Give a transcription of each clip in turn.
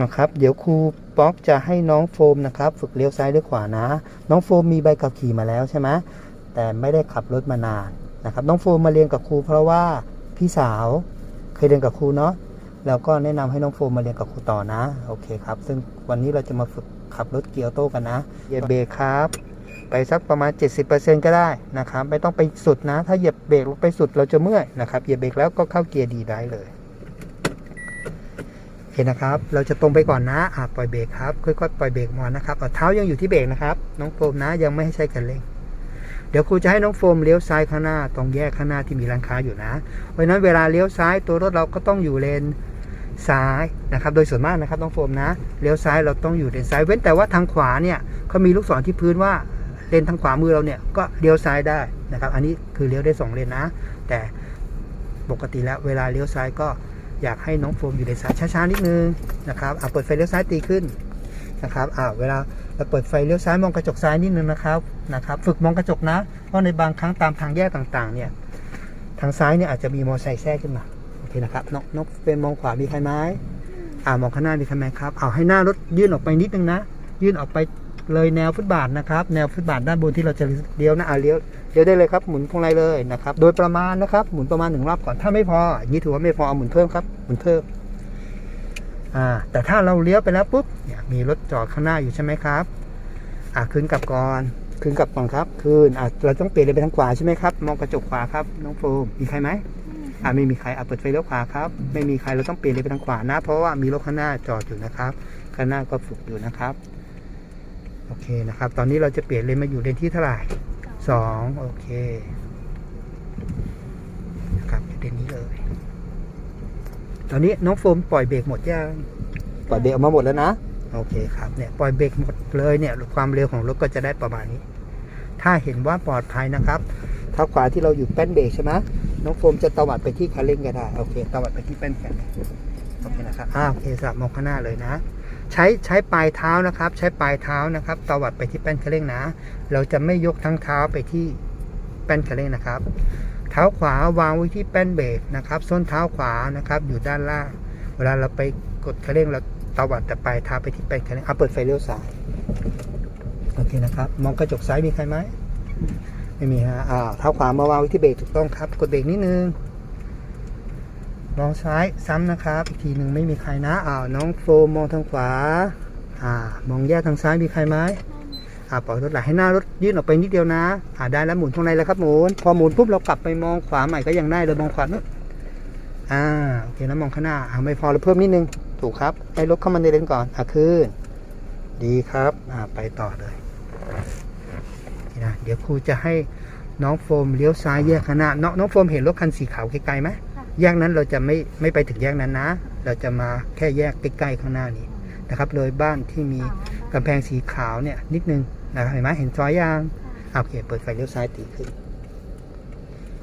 นะครับ เดี๋ยวครูป๊อกจะให้น้องโฟมนะครับ ฝึกเลี้ยวซ้ายหรือขวานะ น้องโฟมมีใบขับขี่มาแล้วใช่ไหมแต่ไม่ได้ขับรถมานานนะครับ น้องโฟมมาเรียนกับครู เพราะว่าพี่สาวเคยเรียนกับครูเนาะแล้วก็แนะนำให้น้องโฟมมาเรียนกับครูต่อนะ โอเคครับ ซึ่งวันนี้เราจะมาฝึกขับรถเกียร์โต้กันนะเหยียบเบรกครับ ไปสักประมาณ 70%ก็ได้นะครับ ไม่ต้องไปสุดนะ ถ้าเหยียบเบรกลงไปสุดเราจะเมื่อยนะครับ เหยียบเบรกแล้วก็เข้าเกียร์ดีได้เลย นะครับ เราจะตรงไปก่อนนะอะปล่อยเบรกครับ ค่อยๆปล่อยเบรกมานนะครับเอาเท้ายังอยู่ที่เบรกนะครับ น้องโฟมนะยังไม่ให้ใช้คันเร่ง เดี๋ยวครูจะให้น้องโฟมเลี้ยวซ้ายข้างหน้า ตรงแยกข้างหน้าที่มีร้านค้าอยู่นะ เพราะนั้นเวลาเลี้ยวซ้ายตัวรถเราก็ต้องอยู่เลนซ้ายนะครับ โดยส่วนมากนะครับน้องโฟมนะ เลี้ยวซ้ายเราต้องอยู่เลนซ้าย เว้นแต่ว่าทางขวาเนี่ยเขามีลูกศรที่พื้นว่าเลนทางขวามือเราเนี่ยก็เลี้ยวซ้ายได้นะครับ อันนี้คือเลี้ยวได้สองเลนนะ แต่ปกติแล้วเวลาเลี้ยวซ้ายก็ อยากให้น้องโฟมอยู่เลนซ้ายช้าๆนิดนึงนะครับอะเปิดไฟเลี้ยวซ้ายตีขึ้นนะครับอ่าเวลาเราเปิดไฟเลี้ยวซ้ายมองกระจกซ้ายนิดนึงนะครับนะครับ ฝึกมองกระจกนะเพราะในบางครั้งตามทางแยกต่างๆ เนี่ยทางซ้ายเนี่ยอาจจะมีมอเตอร์ไซค์แทรกขึ้นมาโอเคนะครับน้องน้องเป็นมองขวามีใครไหมอ่ามองข้างหน้ามีใครไหมครับเอาให้หน้ารถยื่นออกไปนิดนึงนะ ยื่นออกไป เลยแนวฟุตบาทนะครับ แนวฟุตบาทด้านบนที่เราจะเลี้ยวนะอ่าเลี้ยวเลี้ยวได้เลยครับหมุนพวงมาลัยเลยนะครับ โดยประมาณนะครับ หมุนประมาณหนึ่งรอบก่อนถ้าไม่พออย่างนี้ถือว่าไม่พอเอาหมุนเพิ่มครับหมุนเพิ่มอ่าแต่ถ้าเราเลี้ยวไปแล้วปุ๊บเนี่ยมีรถจอดข้างหน้าอยู่ใช่ไหมครับอ่าคืนกลับก่อนคืนกลับก่อนครับ คืนอ่าเราต้องเปลี่ยนเลนไปทางขวาใช่ไหมครับมองกระจกขวาครับน้องโฟมมีใครไหมอ่าไม่มีใครอ่าเปิดไฟเลี้ยวขวาครับไม่มีใครเราต้องเปลี่ยนเลนไปทางขวานะ เพราะว่ามีรถข้างหน้าจอดอยู่นะครับข้างหน้าก็ฝึกอยู่นะครับ โอเคนะครับ ตอนนี้เราจะเปลี่ยนเลนมาอยู่เลนที่เท่าไหร่สองโอเคนะครับอยู่เลนนี้เลย ตอนนี้น้องโฟมปล่อยเบรกหมดยังปล่อยเบรกออกมาหมดแล้วนะโอเคครับเนี่ยปล่อยเบรกหมดเลยเนี่ยความเร็วของรถก็จะได้ประมาณนี้ ถ้าเห็นว่าปลอดภัยนะครับเท้าขวาที่เราอยู่แป้นเบรกใช่ไหมน้องโฟมจะตวัดไปที่คันเร่งก็ได้โอเคตวัดไปที่แป้นแขนโอเคนะครับอ่าโอเคสลับมองข้างหน้าเลยนะ ใช้ใช้ปลายเท้านะครับ ใช้ปลายเท้านะครับตวัดไปที่แป้นคันเร่งนะ เราจะไม่ยกทั้งเท้าไปที่แป้นคันเร่งนะครับ เท้าขวาวางไว้ที่แป้นเบรกนะครับส้นเท้าขวานะครับอยู่ด้านล่าง เวลาเราไปกดคันเร่งเราตวัดแต่ปลายเท้าไปที่แป้นคันเร่งเอาเปิดไฟเลี้ยวซ้ายโอเคนะครับ มองกระจกซ้ายมีใครไหมไม่มีฮะอ่าเท้าขวามาวางไว้ที่เบรกถูกต้องครับ กดเบรกนิดนึง มองซ้ายซ้ำนะครับ อีกทีหนึ่งไม่มีใครนะอ้าวน้องโฟมมองทางขวา อ่า มองแยกทางซ้ายมีใครไหมอ่าปล่อยรถไหลให้หน้ารถยื่นออกไปนิดเดียวนะอ่าได้แล้วหมุนตรงไหนแล้วครับหมุนพอหมุนปุ๊บเรากลับไปมองขวาใหม่ก็ยังได้เลยมองขวานู้นอ่าโอเคแล้วมองข้างหน้าอ่าไม่พอเราเพิ่มนิดนึงถูกครับให้รถเข้ามาในเลนก่อนอ่าขึ้น ดีครับอ่าไปต่อเลยนะเดี๋ยวครูจะให้น้องโฟมเลี้ยวซ้ายแยกข้างหน้าน้องน้องโฟมเห็นรถคันสีขาวไกลๆไหม แยกนั้นเราจะไม่ไม่ไปถึงแยกนั้นนะ เราจะมาแค่แยกใกล้ๆข้างหน้านี้นะครับเลยบ้านที่มีกำแพงสีขาวเนี่ยนิดนึงนะครับเห็นไหมเห็นซอยยางอะโอเค เปิดไฟเลี้ยวซ้ายตีขึ้น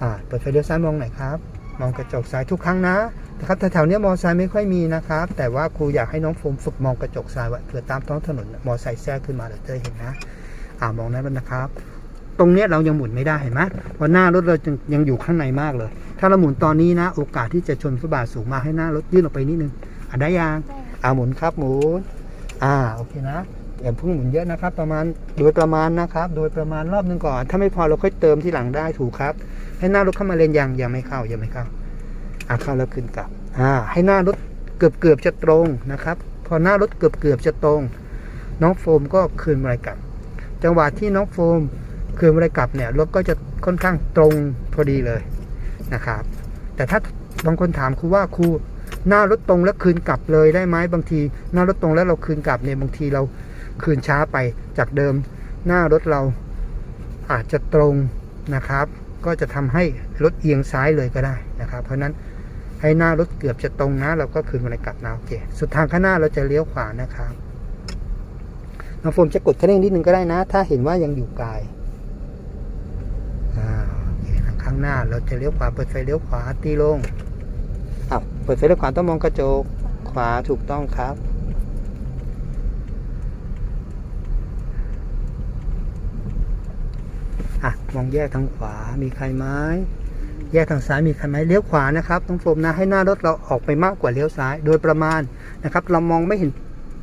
อ่าเปิดไฟเลี้ยวซ้ายมองไหนอยครับ มองกระจกซ้ายทุกครั้งนะนะครับแต่แถวๆเนี้ยมอไซค์ไม่ค่อยมีนะครับ แต่ว่าครูอยากให้น้องโฟมฝึกมองกระจกซ้ายไว้เผื่อตามท้องถนนมอไซค์แทรกขึ้นมาเราจะได้เห็นนะ อ่ามองนั้นแล้วนะครับ ตรงเนี้ยเรายังหมุนไม่ได้เห็นไหมเพราะหน้ารถเรายังยังอยู่ข้างในมากเลย ถ้าเราหมุนตอนนี้นะ โอกาสที่จะชนฟุตบาทสูงมากให้หน้ารถยื่นออกไปนิดนึงอะได้ยังได้อ่าหมุนครับหมุนอ่าโอเคนะอย่าเพิ่งหมุนเยอะนะครับ ประมาณโดยประมาณนะครับ โดยประมาณรอบหนึงก่อน ถ้าไม่พอเราค่อยเติมที่หลังได้ถูกครับ ให้หน้ารถเข้ามาเลนยังยังไม่เข้ายังไม่เข้าอ่าเข้าแล้วขึ้นกลับอ่าให้หน้ารถเกือบเกือบๆจะตรงนะครับ พอหน้ารถเกือบเกือบๆจะตรง น้องโฟมก็คืนมาลัยกลับ จังหวะที่น้องโฟม คืนมาลัยกลับเนี่ยรถก็จะค่อนข้างตรงพอดีเลยนะครับ แต่ถ้าบางคนถามครูว่าครูหน้ารถตรงแล้วคืนกลับเลยได้ไหมบางที หน้ารถตรงแล้วเราคืนกลับเนี่ยบางทีเราคืนช้าไปจากเดิม หน้ารถเราอาจจะตรงนะครับ ก็จะทำให้รถเอียงซ้ายเลยก็ได้นะครับ เพราะฉะนั้นให้หน้ารถเกือบจะตรงนะ เราก็คืนมาเลยกลับนะโอเคสุดทางข้างหน้าเราจะเลี้ยวขวานะครับน้องโฟมจะกดคันเร่งนิดนึงก็ได้นะ ถ้าเห็นว่ายังอยู่ไกลอ่าโอเคนะข้างหน้า เราจะเลี้ยวขวาเปิดไฟเลี้ยวขวาตีลงอ้าวเปิดไฟเลี้ยวขวาต้องมองกระจกขวาถูกต้องครับ อะ มองแยกทางขวามีใครไหมแยกทางซ้ายมีใครไหมเลี้ยวขวานะครับต้องโฟมนะให้หน้ารถเราออกไปมากกว่าเลี้ยวซ้าย โดยประมาณนะครับ เรามองไม่เห็น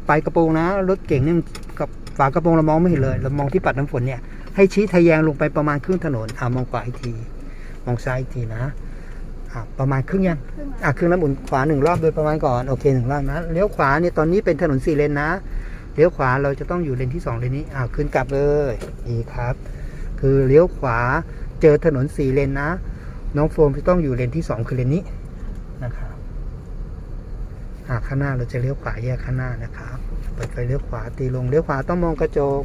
ปลายกระโปรงนะ รถเก่งเนี่ยมันกับฝากระโปรงเรามองไม่เห็นเลย เรามองที่ปัดน้ำฝนเนี่ยให้ชี้ทะแยงลงไปประมาณครึ่งถนนอ่ามองขวาอีกที มองซ้ายอีกทีนะอ่าประมาณครึ่งยังครึ่งอะครึ่งแล้วหมุนขวาหนึ่งรอบโดยประมาณก่อนโอเคหนึ่งรอบนะเลี้ยวขวาเนี่ยตอนนี้เป็นถนนสี่เลนนะเลี้ยวขวาเราจะต้องอยู่เลนที่สองเลนนี้อ่าขึ้นกลับเลยดีครับ คือเลี้ยวขวาเจอถนนสี่เลนนะ น้องโฟมจะต้องอยู่เลนที่สองคือเลนนี้นะครับอ่าข้างหน้าเราจะเลี้ยวขวาแยกข้างหน้านะครับเปิดไฟเลี้ยวขวาตีลงเลี้ยวขวาต้องมองกระจก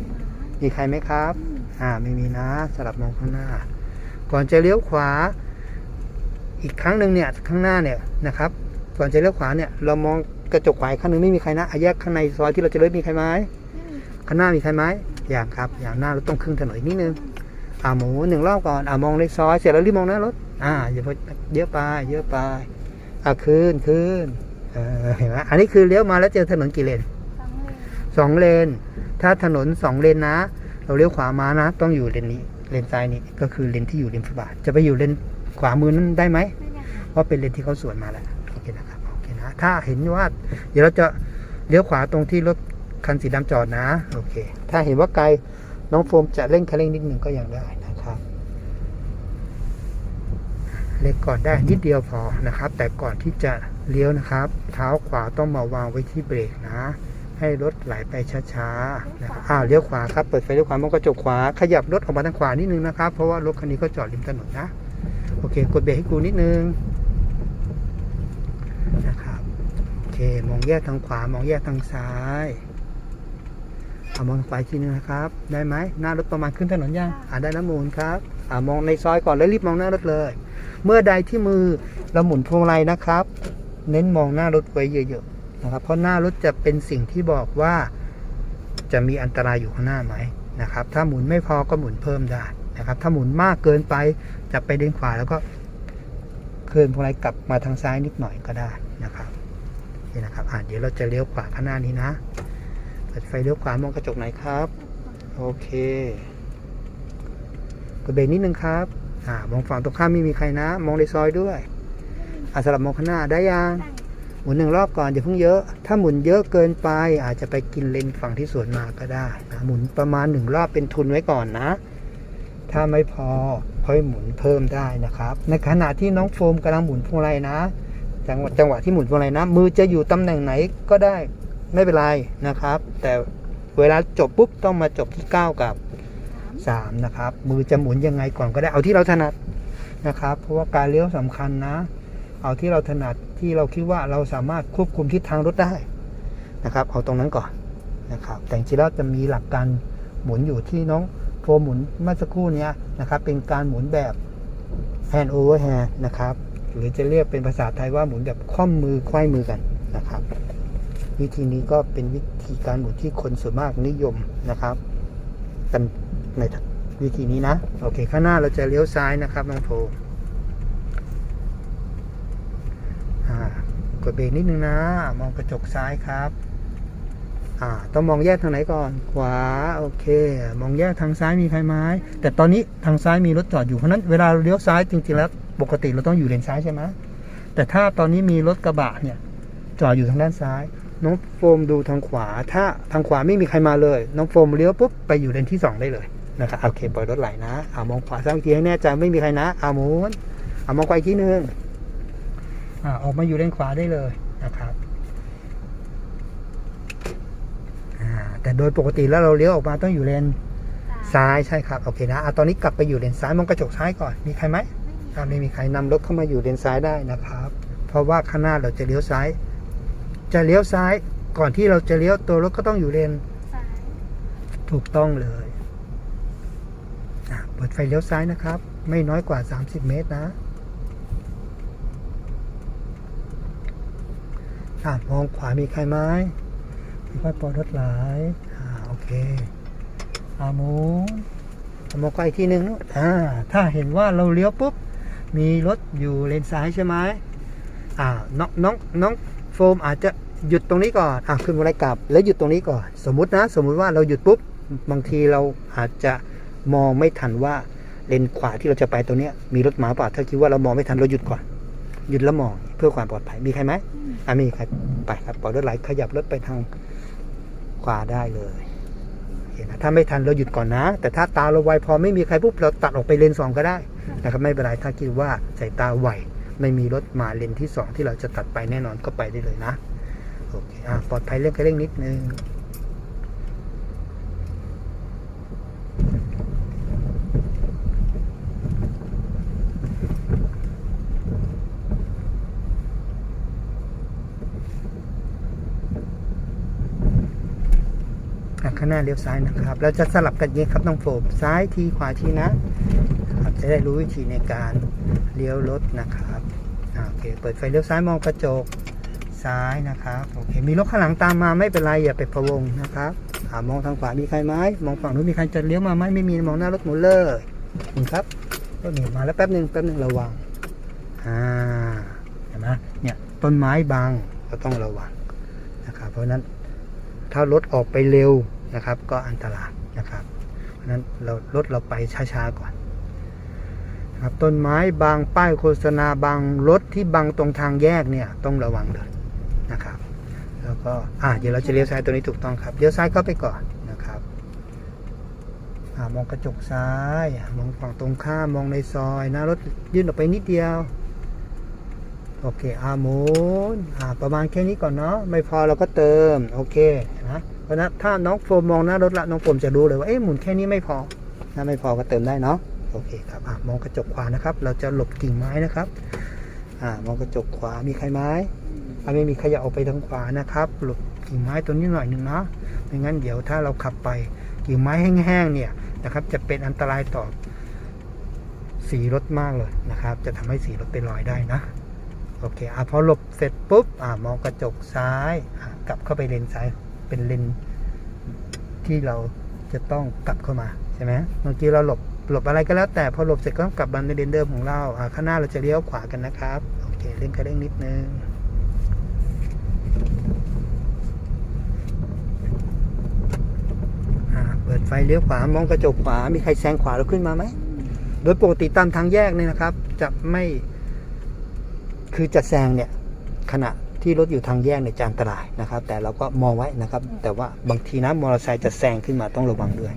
มีใครไหมครับ อ่าไม่มีนะสลับมองข้างหน้า ก่อนจะเลี้ยวขวา อีกครั้งหนึ่งเนี่ยข้างหน้าเนี่ยนะครับ ก่อนจะเลี้ยวขวาเนี่ยเรามองกระจกขวาอีกข้างหนึ่งไม่มีใครนะอาแยกข้างในซอยที่เราจะเลี้ยวมีใครไหมไม่มีข้างหน้ามีใครไหมอย่างครับ อย่างหน้ารถต้องครึ่งถนนอีกนิดนึงอ่าหมูหนึ่งรอบก่อนอ่ามองในซอยเสร็จแล้วรีบมองหน้ารถอ่าอย่าไปเยอะไปเยอะไปอ่าคืนคืนเออเห็นไหมอันนี้คือเลี้ยวมาแล้วเจอถนนกี่เลนสองเลนสองเลน ถ้าถนนสองเลนนะ เราเลี้ยวขวามานะ ต้องอยู่เลนนี้ เลนซ้ายนี้ก็คือเลนที่อยู่ริมฟุตบาทจะไปอยู่เลนขวามือนั้นได้ไหมไม่ได้เพราะเป็นเลนที่เขาสวนมาแล้วโอเคนะครับโอเคนะถ้าเห็นว่า เดี๋ยวเราจะเลี้ยวขวาตรงที่รถคันสีดำจอดนะโอเค ถ้าเห็นว่าไกลน้องโฟมจะเร่งคันเร่งนิดหนึ่งก็ยังได้นะครับเล็กก่อนได้นิดเดียวพอนะครับ แต่ก่อนที่จะเลี้ยวนะครับ เท้าขวาต้องมาวางไว้ที่เบรกนะ ให้รถไหลไปช้าๆนะครับอ้าวเลี้ยวขวาครับ เปิดไฟเลี้ยวขวามองกระจกขวา ขยับรถออกมาทางขวานิดนึงนะครับ เพราะว่ารถคันนี้ก็จอดริมถนนนะ โอเค กดเบรกให้กูนิดนึงนะครับโอเค มองแยกทางขวามองแยกทางซ้ายเอามองขวาอีกทีนึงนะครับ ได้ไหมหน้ารถประมาณขึ้นถนนยังอ่าได้แล้วหมุนครับอ่ามองในซอยก่อนแล้วรีบมองหน้ารถเลย เมื่อใดที่มือเราหมุนพวงมาลัยนะครับ เน้นมองหน้ารถไว้เยอะๆ นะครับ เพราะหน้ารถจะเป็นสิ่งที่บอกว่าจะมีอันตรายอยู่ข้างหน้าไหมนะครับ ถ้าหมุนไม่พอก็หมุนเพิ่มได้นะครับ ถ้าหมุนมากเกินไปจะไปเลนขวาแล้วก็เคลื่อนพวงมาลัยกลับมาทางซ้ายนิดหน่อยก็ได้นะครับนี่นะครับอ่าเดี๋ยวเราจะเลี้ยวขวาข้างหน้านี้นะเปิดไฟเลี้ยวขวามองกระจกไหนอยครับ โอเคกดเบรกนิดนึงครับอ่ามองฝั่งตรงข้ามไม่มีใครนะ มองในซอยด้วยอ่าสลับมองข้างหน้าได้ยัง มุนหนึ่งรอบก่อนอย่าเพิ่งเยอะ ถ้าหมุนเยอะเกินไปอาจจะไปกินเลนฝั่งที่สวนมาก็ได้นะหมุนประมาณหนึ่งรอบเป็นทุนไว้ก่อนนะ ถ้าไม่พอค่อยหมุนเพิ่มได้นะครับ ในขณะที่น้องโฟมกำลังหมุนพวงมาลัยนะจังหวะจังหวะที่หมุนพวงมาลัยนะ มือจะอยู่ตำแหน่งไหนก็ได้ไม่เป็นไรนะครับ แต่เวลาจบปุ๊บต้องมาจบที่ 9 กับ 3 นะครับ มือจะหมุนยังไงก่อนก็ได้เอาที่เราถนัดนะครับ เพราะว่าการเลี้ยวสำคัญนะ เอาที่เราถนัด ที่เราคิดว่าเราสามารถควบคุมทิศทางรถได้นะครับ เอาตรงนั้นก่อนนะครับ แต่จริงๆแล้วจะมีหลักการหมุนอยู่ที่น้องโฟมหมุนเมื่อสักครู่นี้นะครับ เป็นการหมุนแบบ hand over hand นะครับ หรือจะเรียกเป็นภาษาไทยว่าหมุนแบบคว่ำมือควายมือกันนะครับ วิธีนี้ก็เป็นวิธีการหมุนที่คนส่วนมากนิยมนะครับกันในวิธีนี้นะ โอเค ข้างหน้าเราจะเลี้ยวซ้ายนะครับน้องโฟม อ่ากด เบรกนิดนึงนะ มองกระจกซ้ายครับ อ่า ต้องมองแยกทางไหนก่อน ขวา โอเค มองแยกทางซ้ายมีใครไหมแต่ตอนนี้ทางซ้ายมีรถจอดอยู่ เพราะนั้นเวลาเลี้ยวซ้ายจริงๆแล้ว ปกติเราต้องอยู่เลนซ้ายใช่ไหมแต่ถ้าตอนนี้มีรถกระบะเนี่ย จอดอยู่ทางด้านซ้าย น้องโฟมดูทางขวา ถ้าทางขวาไม่มีใครมาเลย น้องโฟมเลี้ยวปุ๊บไปอยู่เลนที่สองได้เลยนะครับ โอเคปล่อยรถไหลนะ อ่ามองขวาซ้ายอีกทีให้แน่ใจไม่มีใครนะ อ่ามุนอ่ามองขวาอีกทีนึง อ่าออกมาอยู่เลนขวาได้เลยนะครับอ่าแต่โดยปกติแล้วเราเลี้ยวออกมาต้องอยู่เลนสามซ้ายใช่ครับโอเคนะอะตอนนี้กลับไปอยู่เลนซ้ายมองกระจกซ้ายก่อนมีใครไหมไม่มีอ่าไม่มีใครนำรถเข้ามาอยู่เลนซ้ายได้นะครับ เพราะว่าข้างหน้าเราจะเลี้ยวซ้าย จะเลี้ยวซ้ายก่อนที่เราจะเลี้ยวตัวรถก็ต้องอยู่เลนสายถูกต้องเลยอะเปิดไฟเลี้ยวซ้ายนะครับ ไม่น้อยกว่า 30 เมตรนะ อะมองขวามีใครไหมค่อยปล่อยรถไหลอ่าโอเคอามูมองไปอีกทีหนึ่งอ่าถ้าเห็นว่าเราเลี้ยวปุ๊บ มีรถอยู่เลนซ้ายใช่ไหมอ่าน้องน้องน้องโฟมอาจจะหยุดตรงนี้ก่อนอะขึ้นบันไดกลับ แล้วหยุดตรงนี้ก่อน สมมุตินะ สมมุติว่าเราหยุดปุ๊บ บางทีเราอาจจะมองไม่ทันว่าเลนขวาที่เราจะไปตรงเนี้ยมีรถหมาป่าถ้าคิดว่าเรามองไม่ทันเราหยุดก่อน หยุดแล้วมองเพื่อความปลอดภัย มีใครไหม อันนี้ครับไปครับปล่อยรถไหลขยับรถไปทางขวาได้เลยเห็นนะถ้าไม่ทันเราหยุดก่อนนะ แต่ถ้าตาเราไวพอไม่มีใครปุ๊บเราตัดออกไปเลนสองก็ได้นะครับไม่เป็นไรถ้าคิดว่าสายตาไวไม่มีรถมาเลนที่สองที่เราจะตัดไปแน่นอนก็ไปได้เลยนะโอเคอะปลอดภัยเรื่องเร่งนิดนึงางหน้าเลี้ยวซ้ายนะครับ เราจะสลับกันอย่างนี้ครับน้องโฟมซ้ายทีขวาทีนะครับจะได้รู้วิธีในการเลี้ยวรถนะครับโอเคเปิดไฟเลี้ยวซ้ายมองกระจกซ้ายนะครับโอเคมีรถข้างหลังตามมาไม่เป็นไรอย่าไปพะวงนะครับอมองทางขวามีใครไหมมองฝั่งนู้นมีใครจะเลี้ยวมาไหมไม่มีมองหน้ารถหมุนเลยนี่ครับรถหนีมาแล้วแป๊บหนึ่งแป๊บหนึ่งระวังอ่าเห็นไหมเนี่ยต้นไม้บังก็ต้องระวังนะครับเพราะนั้นถ้ารถออกไปเร็ว นะครับ ก็อันตรายนะครับ เพราะนั้นเรารถเราไปช้าๆก่อนนะครับต้นไม้บางป้ายโฆษณาบางรถที่บังตรงทางแยกเนี่ยต้องระวังเลยนะครับ แล้วก็อ่าเดี๋ยวเราจะเลี้ยวซ้ายตัวนี้ถูกต้องครับเลี้ยวซ้ายเข้าไปก่อนนะครับอ่ามองกระจกซ้าย มองฝั่งตรงข้ามมองในซอยนะรถยื่นออกไปนิดเดียวโอเคอาหมุนอ่าประมาณแค่นี้ก่อนเนาะไม่พอเราก็เติมโอเคนะ เพราะนั้นถ้าน้องโฟมมองหน้ารถละน้องโฟมจะรู้เลยว่าเอ๊ะหมุนแค่นี้ไม่พอถ้าไม่พอก็เติมได้เนาะโอเคครับอ่ามองกระจกขวานะครับ เราจะหลบกิ่งไม้นะครับอ่ามองกระจกขวามีใครไหมถ้าไม่มีขยับออกไปทางขวานะครับหลบกิ่งไม้ตัวนี้หน่อยหนึ่งเนาะไม่งั้นเดี๋ยวถ้าเราขับไปกิ่งไม้แห้งๆเนี่ยนะครับ จะเป็นอันตรายต่อสีรถมากเลยนะครับ จะทำให้สีรถเป็นรอยได้นะโอเคอะพอหลบเสร็จปุ๊บอ่ามองกระจกซ้ายกลับเข้าไปเลนซ้าย เป็นเลนที่เราจะต้องกลับเข้ามาใช่ไหมเมื่อกี้เราหลบหลบอะไรก็แล้ว แต่พอหลบเสร็จก็ต้องกลับมาในเลนเดิมของเราอะข้างหน้าเราจะเลี้ยวขวากันนะครับโอเคเร่งคันเร่งนิดนึงเปิดไฟเลี้ยวขวามองกระจกขวา มีใครแซงขวาเราขึ้นมาไหมโดยปกติตามทางแยกเนี่ยนะครับ จะไม่คือจะแซงเนี่ยขณะ ที่รถอยู่ทางแยกเนี่ยจะอันตรายนะครับ แต่เราก็มองไว้นะครับ แต่ว่าบางทีนะมอเตอร์ไซค์จะแซงขึ้นมาต้องระวังด้วย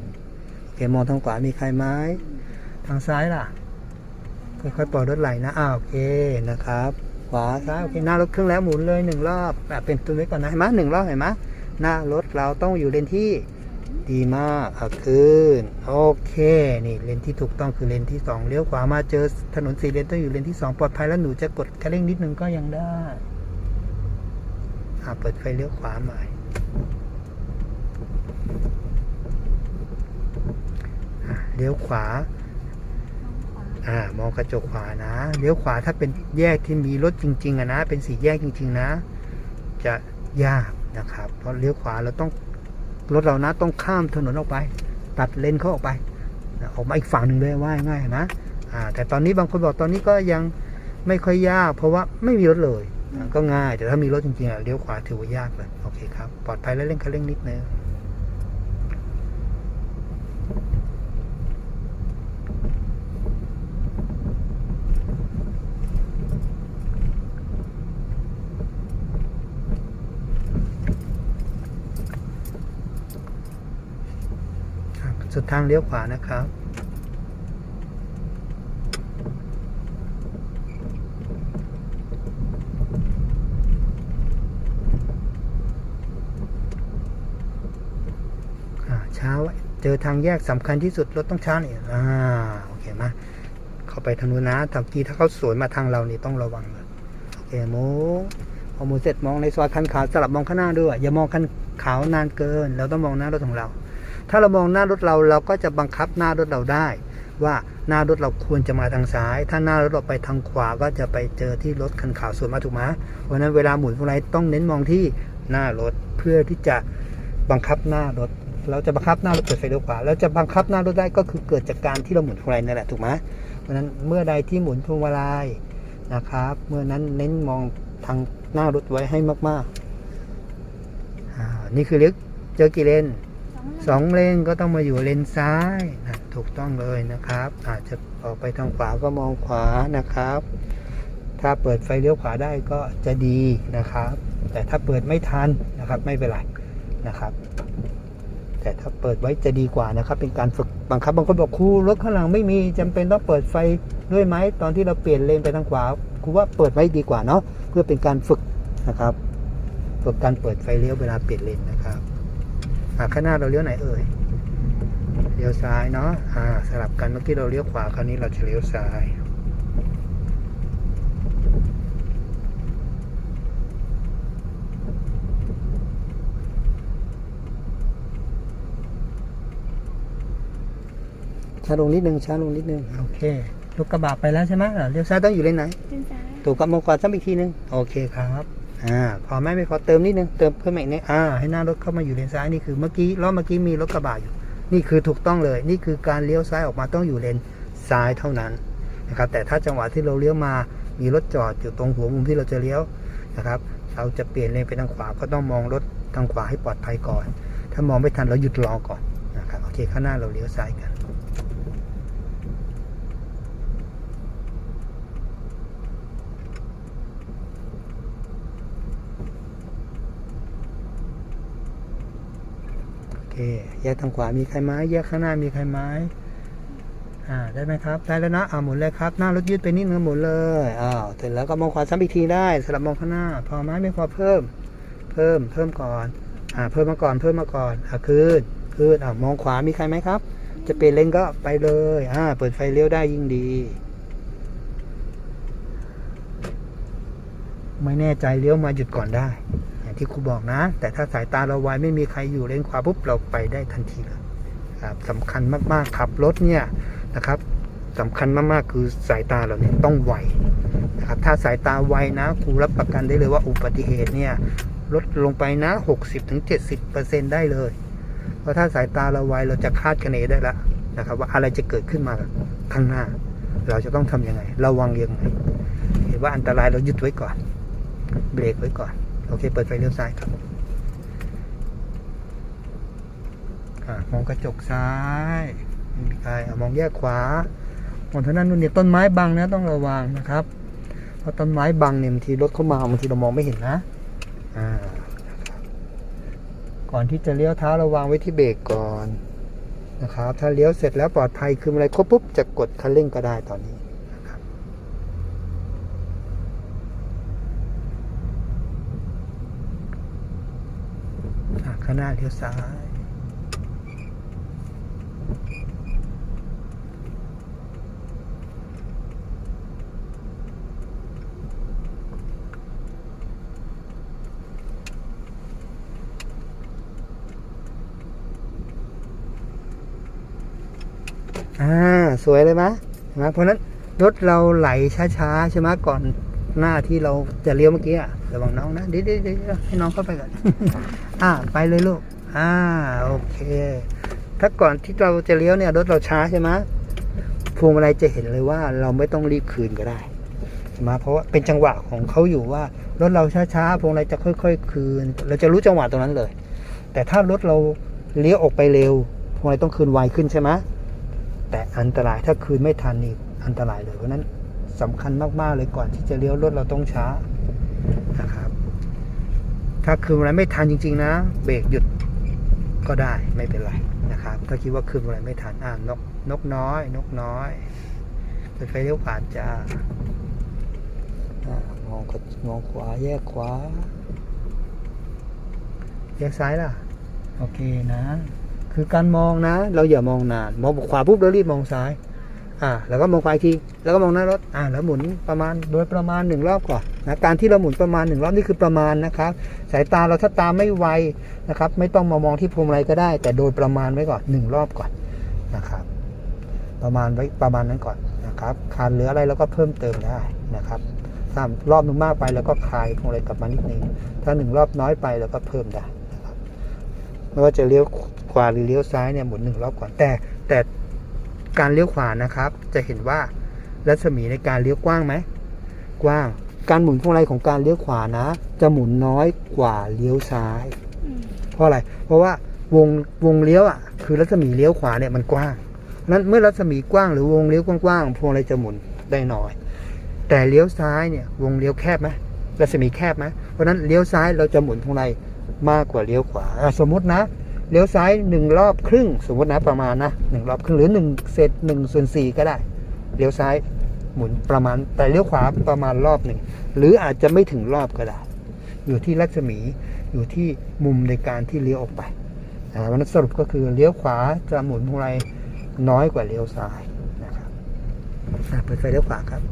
โอเคมองทางขวามีใครไหมทางซ้ายล่ะค่อยๆปล่อยรถไหลนะอ้าวโอเคนะครับขวาซ้ายโอเคหน้ารถครึ่งแล้วหมุนเลยหนึ่งรอบแบบเป็นตัวไว้ก่อนนะเห็นไหมหนึ่งรอบเห็นไหมหน้ารถเราต้องอยู่เลนที่ดีมากเอาขึ้นโอเค นี่เลนที่ถูกต้องคือเลนที่สองเลี้ยวขวามาเจอถนนสี่เลนต้องอยู่เลนที่สองปลอดภัยแล้วหนูจะกดคันเร่งนิดนึงก็ยังได้อ่า เปิดไฟเลี้ยวขวาใหม่เลี้ยวขวา อ่ามองกระจกขวานะเลี้ยวขวาถ้าเป็นแยกที่มีรถจริง ๆอะนะ เป็นสี่แยกจริง ๆ นะ จะยากนะครับ เพราะเลี้ยวขวาเราต้องรถเรานะต้องข้ามถนนออกไป ตัดเลนเขาออกไปออกมาอีกฝั่งหนึ่งเลยว่าง่ายนะอ่าแต่ตอนนี้บางคนบอกตอนนี้ก็ยังไม่ค่อยยาก เพราะว่าไม่มีรถเลย ก็ง่าย แต่ถ้ามีรถจริงๆอะเลี้ยวขวาถือว่ายากเลยโอเคครับ ปลอดภัยและเร่งคันเร่งนิดนึงสุดทางเลี้ยวขวานะครับ อ่าช้าไว้ เจอทางแยกสำคัญที่สุดรถต้องช้าเนี่ยอ่าโอเคมาเข้าไปทางนู้นนะทางกี้ถ้าเขาสวนมาทางเรานี่ต้องระวังเลยโอเคโมพอหมูเสร็จมองในซอยคันขาวสลับมองข้างหน้าด้วย อย่ามองคันขาวนานเกิน เราต้องมองหน้ารถของเรา ถ้าเรามองหน้ารถเราเราก็จะบังคับหน้ารถเราได้ ว่าหน้ารถเราควรจะมาทางซ้าย ถ้าหน้ารถเราไปทางขวาก็จะไปเจอที่รถคันขาวสวนมาถูกไหมเพราะฉะนั้นเวลาหมุนพวงมาลัยต้องเน้นมองที่หน้ารถเพื่อที่จะบังคับหน้ารถ เราจะบังคับหน้ารถเปิดไฟเลี้ยวขวาเราจะบังคับหน้ารถได้ก็คือเกิดจากการที่เราหมุนพวงมาลัยนั่นแหละถูกไหมเพราะฉะนั้นเมื่อใดที่หมุนพวงมาลัยนะครับ เมื่อนั้นเน้นมองทางหน้ารถไว้ให้มากๆอ่านี่คือเลี้ยวเจอกี่เลนสองเลนก็ต้องมาอยู่เลนซ้ายนะถูกต้องเลยนะครับ อาจจะออกไปทางขวาก็มองขวานะครับ ถ้าเปิดไฟเลี้ยวขวาได้ก็จะดีนะครับ แต่ถ้าเปิดไม่ทันนะครับไม่เป็นไรนะครับ แต่ถ้าเปิดไว้จะดีกว่านะครับ เป็นการฝึกบังคับ บางคนบอกครูรถข้างหลังไม่มีจำเป็นต้องเปิดไฟด้วยไหมตอนที่เราเปลี่ยนเลนไปทางขวาครูว่าเปิดไว้ดีกว่าเนาะเพื่อเป็นการฝึกนะครับฝึกการเปิดไฟเลี้ยวเวลาเปลี่ยนเลนนะครับข้างหน้าเราเลี้ยวไหนเอ่ยเลี้ยวซ้ายเนาะอ่าสลับกันเมื่อกี้เราเลี้ยวขวาคราวนี้เราจะเลี้ยวซ้าย ช้าลงนิดนึงช้าลงนิดนึงโอเครถกระบะไปแล้วใช่ไหมอะเลี้ยวซ้ายต้องอยู่เลนไหนเป็นซ้ายถูกกับมองขวาซ้ำอีกทีนึงโอเคครับอ่าพอไหมไม่พอเติมนิดนึงเติมเพิ่มอีกนิดอ่าให้หน้ารถเข้ามาอยู่เลนซ้ายนี่คือเมื่อกี้ล้อเมื่อกี้มีรถกระบะอยู่ นี่คือถูกต้องเลย นี่คือการเลี้ยวซ้ายออกมาต้องอยู่เลนซ้ายเท่านั้นนะครับแต่ถ้าจังหวะที่เราเลี้ยวมามีรถจอดอยู่ตรงหัวมุมที่เราจะเลี้ยวนะครับ เราจะเปลี่ยนเลนไปทางขวาก็ต้องมองรถทางขวาให้ปลอดภัยก่อน ถ้ามองไม่ทันเราหยุดรอก่อนนะครับโอเคข้างหน้าเราเลี้ยวซ้ายกัน โอเค แยกทางขวามีใครไหมแยกข้างหน้ามีใครไหมอ่าได้ไหมครับ ได้แล้วนะอ่าหมุนเลยครับหน้ารถยืดไปนิดนึงหมุนเลยอ้าวเสร็จแล้วก็มองขวาซ้ำอีกทีได้สลับมองข้างหน้า พอไหมไม่พอเพิ่ม เพิ่มเพิ่มก่อนอ่าเพิ่มมาก่อนเพิ่มมาก่อนอ่าคืนคืนอ่ามองขวามีใครไหมครับ จะเปลี่ยนเลนก็ไปเลยอ่าเปิดไฟเลี้ยวได้ยิ่งดี ไม่แน่ใจเลี้ยวมาหยุดก่อนได้ ที่ครูบอกนะ แต่ถ้าสายตาเราไวไม่มีใครอยู่เลนขวาปุ๊บเราไปได้ทันทีเลยครับสำคัญมากๆขับรถเนี่ยนะครับสำคัญมากๆคือสายตาเราเนี่ยต้องไวนะครับถ้าสายตาไวนะครูรับประกันได้เลยว่าอุบัติเหตุเนี่ยลดลงไปนะ 60-70%ได้เลยเพราะถ้าสายตาเราไวเราจะคาดคะเนได้ล้วนะครับ ว่าอะไรจะเกิดขึ้นมาข้างหน้า เราจะต้องทำยังไง ระวังยังไงเห็นว่าอันตรายเราหยุดไว้ก่อน เบรกไว้ก่อน โอเค เปิดไฟเลี้ยวซ้ายครับมองกระจกซ้ายไม่มีใครอมองแยกขวามองทางนั้นนู่นเนี่ยต้นไม้บังนะต้องระวังนะครับ เพราะต้นไม้บังเนี่ยบางทีรถเข้ามาบางทีเรามองไม่เห็นนะอ่าก่อนที่จะเลี้ยวเท้าระวังไว้ที่เบรกก่อนนะครับ ถ้าเลี้ยวเสร็จแล้วปลอดภัยคืออะไรครบปุ๊บจะกดคันเร่งก็ได้ตอนนี้นะครับ อะ ข้างหน้าเลี้ยวซ้ายอ่าสวยเลยไหมเห็นไหมเพราะนั้นรถเราไหลช้าๆใช่ไหมก่อนหน้าที่เราจะเลี้ยวเมื่อกี้อะระวังน้องนะเดี๋ยวเดี๋ยวเดี๋ยวให้น้องเข้าไปก่อน อ่าไปเลยลูก อ่าโอเค ถ้าก่อนที่เราจะเลี้ยวเนี่ยรถเราช้าใช่ไหมพวงมาลัยจะเห็นเลยว่าเราไม่ต้องรีบคืนก็ได้ใช่ไหมเพราะว่าเป็นจังหวะของเขาอยู่ว่ารถเราช้าๆพวงมาลัยจะค่อย ๆ คืน เราจะรู้จังหวะตรงนั้นเลย แต่ถ้ารถเราเลี้ยวออกไปเร็วพวงมาลัยต้องคืนไวขึ้นใช่ไหมแต่อันตรายถ้าคืนไม่ทันนี่อันตรายเลยเพราะฉะนั้นสำคัญมากๆเลยก่อนที่จะเลี้ยวรถเราต้องช้านะครับ ถ้าคืนอะไรไม่ทันจริง ๆ นะ เบรกหยุดก็ได้ไม่เป็นไรนะครับ ถ้าคิดว่าคืนอะไรไม่ทันอ่านกนกน้อย นกน้อยเปิดไฟเลี้ยวขวาจ้ามองกดมองขวาแยกขวาแยกซ้ายล่ะ โอเคนะ คือการมองนะ เราอย่ามองนาน มองขวาปุ๊บเรารีบมองซ้าย อ่าแล้วก็มองขวาอีกทีแล้วก็มองหน้ารถอ่าแล้วหมุนประมาณโดยประมาณหนึ่งรอบก่อนนะการที่เราหมุนประมาณหนึ่งรอบนี่คือประมาณนะครับสายตาเราถ้าตาไม่ไวนะครับไม่ต้องมามองที่พวงมาลัยก็ได้ แต่โดยประมาณไว้ก่อนหนึ่งรอบก่อนนะครับประมาณไว้ประมาณนั้นก่อนนะครับขาดเหลืออะไรเราก็เพิ่มเติมได้นะครับสามรอบนึงมากไปแล้วก็คลายพวงมาลัยกลับมานิดนึงถ้าหนึ่งรอบน้อยไปเราก็เพิ่มได้นะครับไม่ว่าจะเลี้ยวขวาหรือเลี้ยวซ้ายเนี่ยหมุนหนึ่งรอบก่อนแต่แต่ การเลี้ยวขวานะครับ จะเห็นว่ารัศมีในการเลี้ยวกว้างไหมกว้าง การหมุนพวงมาลัยของการเลี้ยวขวานะ จะหมุนน้อยกว่าเลี้ยวซ้ายอืมเพราะอะไร เพราะว่าวงวงเลี้ยวอะ คือรัศมีเลี้ยวขวาเนี่ยมันกว้างนั้นเมื่อรัศมีกว้างหรือวงเลี้ยวกว้างๆพวงมาลัยจะหมุนได้น้อย แต่เลี้ยวซ้ายเนี่ยวงเลี้ยวแคบไหมรัศมีแคบไหมเพราะฉะนั้นเลี้ยวซ้ายเราจะหมุนพวงมาลัยมากกว่าเลี้ยวขวาอะสมมุตินะ เลี้ยวซ้ายหนึ่งรอบครึ่งสมมตินะประมาณนะหนึ่งรอบครึ่งหรือหนึ่งเศษหนึ่งส่วนสี่ก็ได้ เลี้ยวซ้ายหมุนประมาณ แต่เลี้ยวขวาประมาณรอบหนึ่งหรืออาจจะไม่ถึงรอบก็ได้ อยู่ที่รัศมีอยู่ที่มุมในการที่เลี้ยวออกไปอ่าวันนนสรุปก็คือเลี้ยวขวาจะหมุนพวงมาลัยน้อยกว่าเลี้ยวซ้ายนะครับเปิดไฟเลี้ยวขวาครับ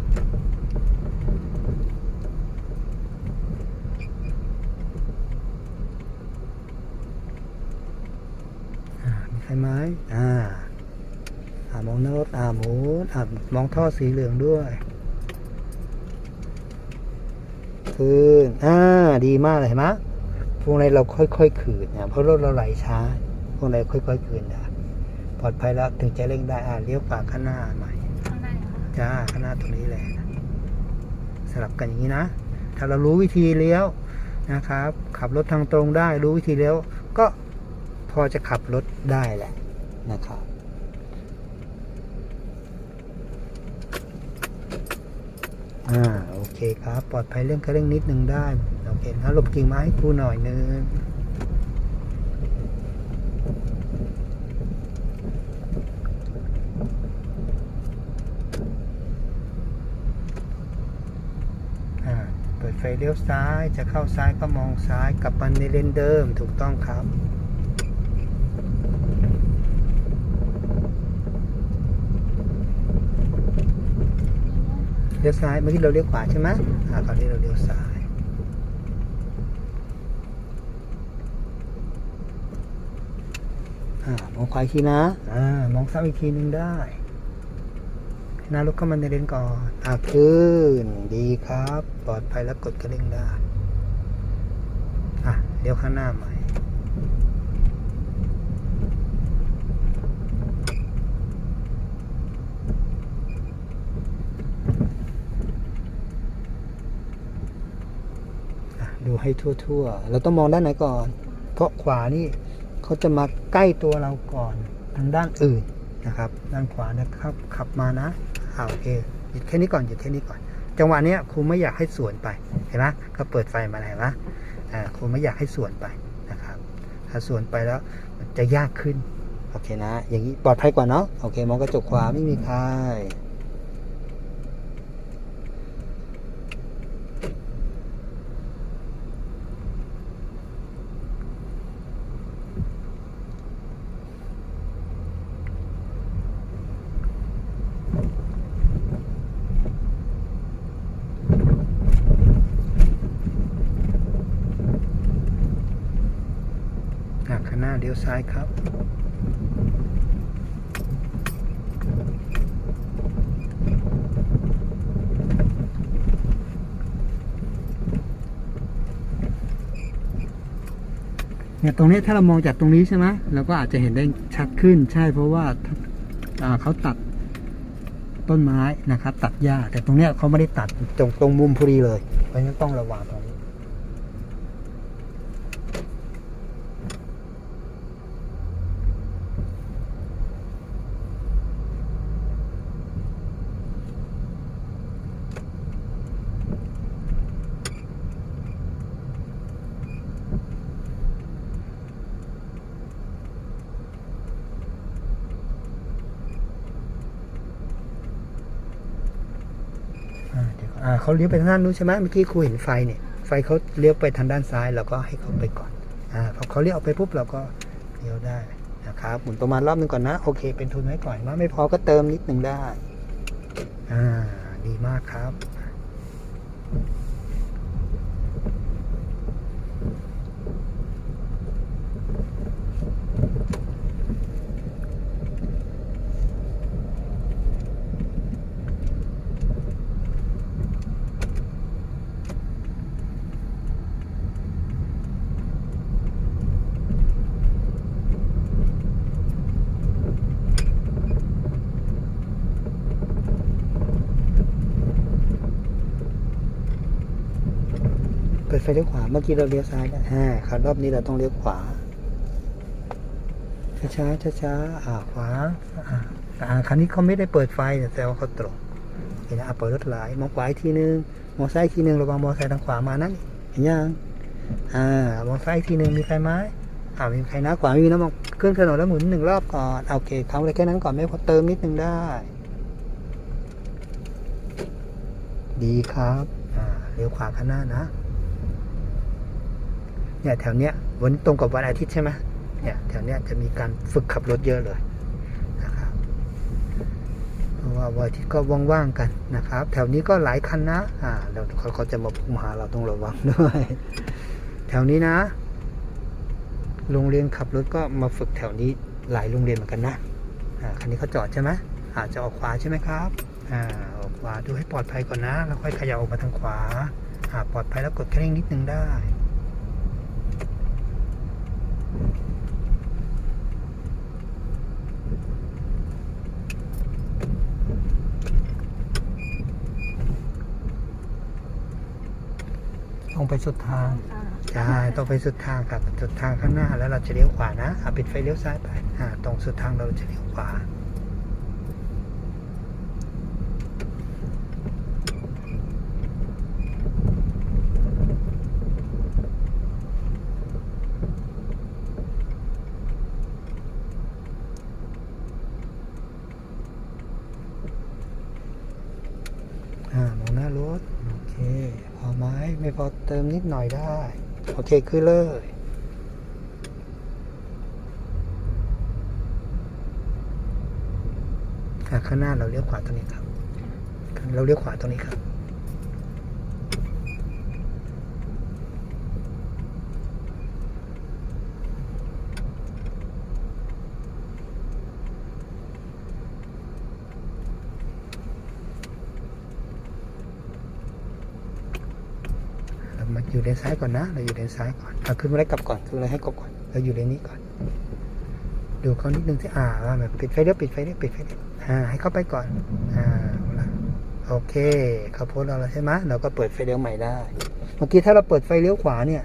อ่ามีไฟไหม้อ่าอ่ามองหน้ารถอ่าหมุนอ่ามองท่อสีเหลืองด้วยคืนอ่า ดีมากเลยเห็นไหมพวงในเราค่อยๆคืนเนี่ยเพราะรถเราไหลช้าพวงในค่อยๆคืนได้ปลอดภัยแล้วถึงจะเร่งได้อ่าเลี้ยวขวาข้างหน้าใหม่ข้างในเหรอคะจ้าข้างหน้าตรงนี้แหละสลับกันอย่างนี้นะ ถ้าเรารู้วิธีเลี้ยวนะครับ ขับรถทางตรงได้รู้วิธีเลี้ยวก็พ อจะขับรถได้แหละนะครับอ่าโอเคครับ ปลอดภัยเรื่องกระเร่งนิดนึงได้ โอเคนะหลบกิ่งไม้ให้ครูหน่อยนึงอาเปิดไฟเลี้ยวซ้ายจะเข้าซ้ายก็มองซ้ายกลับมาในเลนเดิมถูกต้องครับ เลี้ยวซ้ายเมื่อกี้เราเลี้ยวขวาใช่ไหมอ่าคราวนี้เราเลี้ยวซ้ายอ่ามองขวาอีกทีนะอ่ามองซ้ายอีกทีหนึงได้น้ารถเข้ามาในเลนก่อนอ่าขึ้นดีครับ ปลอดภัยแล้วกดกระเร่งได้อะเลี้ยวข้างหน้าใหม่ อะดู ให้ทั่วๆ เราต้องมองด้านไหนก่อน เพราะขวานี่เขาจะมาใกล้ตัวเราก่อนทางด้านอื่นนะครับ ด้านขวานะครับ ขับมานะอ่าโอเคหยุดแค่นี้ก่อนหยุดแค่นี้ก่อน จังหวะเนี้ยครูไม่อยากให้สวนไปเห็นไหมก็เปิดไฟมาเห็นไหมอ่าครูไม่อยากให้สวนไปนะครับ ถ้าสวนไปแล้วมันจะยากขึ้นโอเคนะ อย่างนี้ปลอดภัยกว่าเนาะโอเคมองกระจกขวาไม่มีใคร อะข้างหน้าเลี้ยวซ้ายครับ เนี่ยตรงนี้ถ้าเรามองจากตรงนี้ใช่ไหมเราก็อาจจะเห็นได้ชัดขึ้นใช่เพราะว่าเขาตัดต้นไม้นะครับ ตัดหญ้าแต่ตรงเนี้ยเขาไม่ได้ตัดตรงตรงมุมพอดีเลยเพราะฉะนั้นต้องระวังตรงนี้ อ่า เดี๋ยวก่อนอ่าเขาเลี้ยวไปทางด้านนู้นใช่ไหมเมื่อกี้ครูเห็นไฟเนี่ยไฟเขาเลี้ยวไปทางด้านซ้ายเราก็ให้เขาไปก่อนอ่าพอเขาเลี้ยวออกไปปุ๊บเราก็เลี้ยวได้นะครับหมุนประมาณรอบนึงก่อนนะโอเค เป็นทุนไว้ก่อนว่าไม่พอก็เติมนิดหนึ่งได้อ่าดีมากครับ เปิดไฟเลี้ยวขวา เมื่อกี้เราเลี้ยวซ้ายได้อ่าคราวรอบนี้เราต้องเลี้ยวขวา ช้าช้าช้าๆอ่าขวาอ่าอ่าคันนี้เขาไม่ได้เปิดไฟแต่ว่าเขาตรงเห็นไหมอะเปิดรถไหลมองขวาอีกทีนึงมองซ้ายอีกทีนึงระวังมอเตอร์ไซค์ทางขวามานั่นเห็นยังอ่ามองซ้ายทีหนึ่งมีใครไหมอ่ามีใครนะขวาไม่มีนะมองเครื่องถนนแล้วหมุนหนึ่งรอบก่อนโอเคทำอะไรแค่นั้นก่อนไม่พอเติมนิดนึงได้ ดีครับอ่าเลี้ยวขวาข้างหน้านะ เนี่ยแถวเนี้ยวันตรงกับวันอาทิตย์ใช่ไหมเนี่ยแถวเนี้ยจะมีการฝึกขับรถเยอะเลยนะครับเพราะว่าวันอาทิตย์ก็ว่างๆกันนะครับ แถวนี้ก็หลายคันนะอ่าเราเขาเขาจะมาพุ่งมหาเราต้องระวังด้วย แถวนี้นะ โรงเรียนขับรถก็มาฝึกแถวนี้หลายโรงเรียนเหมือนกันนะอ่าคันนี้เขาจอดใช่ไหมอาจจะออกขวาใช่ไหมครับอ่าออกขวาดูให้ปลอดภัยก่อนนะ แล้วค่อยขยับออกมาทางขวาอ่าปลอดภัยแล้วกดแคร่งนิดนึงได้ ต้องไปสุดทางค่ะใช่ต้องไปสุดทางครับ สุดทางข้างหน้าแล้วเราจะเลี้ยวขวานะอะปิดไฟเลี้ยวซ้ายไปอ่าตรงสุดทางเราจะเลี้ยวขวาอ่ามองหน้ารถโอเค พอไหมไม่พอเติมนิดหน่อย ได้ โอเคขึ้นเลยข้างหน้าเราเลี้ยวขวาตรงนี้ครับ เราเลี้ยวขวาตรงนี้ครับ อยู่เลนซ้ายก่อนนะ เราอยู่เลนซ้ายก่อนเอาขึ้นมาได้กลับก่อนขึ้นมาได้ให้กลับก่อน เราอยู่เลนนี้ก่อน ดูเขานิดนึงสิอ่าว่าแบบปิดไฟเลี้ยวปิดไฟเลี้ยวปิดไฟเลี้ยวอ่า ให้เข้าไปก่อน อ่าโอเคเขาโพสเราแล้วใช่ไหมเราก็เปิดไฟเลี้ยวใหม่ได้ เมื่อกี้ถ้าเราเปิดไฟเลี้ยวขวาเนี่ย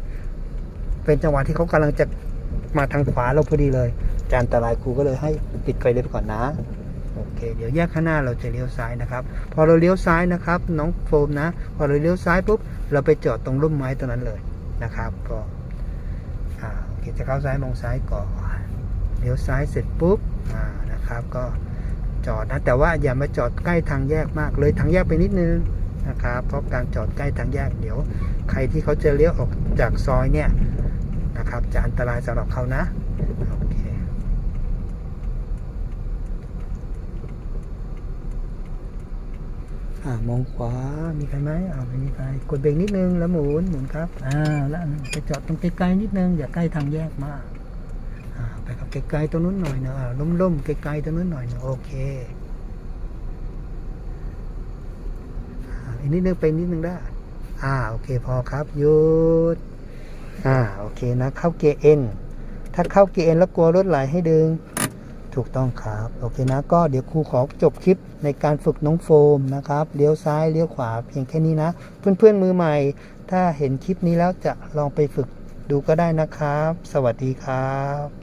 เป็นจังหวะที่เขากำลังจะมาทางขวาเราพอดีเลยจะอันตรายครูก็เลยให้ปิดไฟเลี้ยวก่อนนะโอเค เดี๋ยวแยกข้างหน้าเราจะเลี้ยวซ้ายนะครับ พอเราเลี้ยวซ้ายนะครับ น้องโฟมนะ พอเราเลี้ยวซ้ายปุ๊บ เราไปจอดตรงร่มไม้ตรงนั้นเลยนะครับ ก็อ่าโอเคจะเข้าซ้ายมองซ้ายก่อนเลี้ยวซ้ายเสร็จปุ๊บอ่านะครับ ก็จอดนะแต่ว่าอย่ามาจอดใกล้ทางแยกมากเลยทางแยกไปนิดนึงนะครับ เพราะการจอดใกล้ทางแยกเดี๋ยว ใครที่เขาจะเลี้ยวออกจากซอยเนี่ยนะครับ จะอันตรายสำหรับเขานะโอเค อ่ามองขวา มีใครไหมอ่าไม่มีใคร กดเบรกนิดนึงแล้วหมุนหมุนครับ อ่า แล้วไปจอดตรงไกลๆนิดนึง อย่าใกล้ทางแยกมากอ่า ไปกับไกลๆตรงนู้นหน่อยนะอ่าล่มๆไกลๆตรงนู้นหน่อยนะโอเคอ่าอีกนิดนึงไปนิดนึงได้ อ่า โอเค พอครับหยุด อ่า โอเคนะ เข้าเกียร์เอ็นถ้าเข้าเกียร์เอ็นแล้วกลัวรถไหลให้ดึง ถูกต้องครับโอเคนะก็เดี๋ยวครูขอจบคลิปในการฝึกน้องโฟมนะครับเลี้ยวซ้ายเลี้ยวขวาเพียงแค่นี้นะ เพื่อนๆมือใหม่ ถ้าเห็นคลิปนี้แล้วจะลองไปฝึกดูก็ได้นะครับ สวัสดีครับ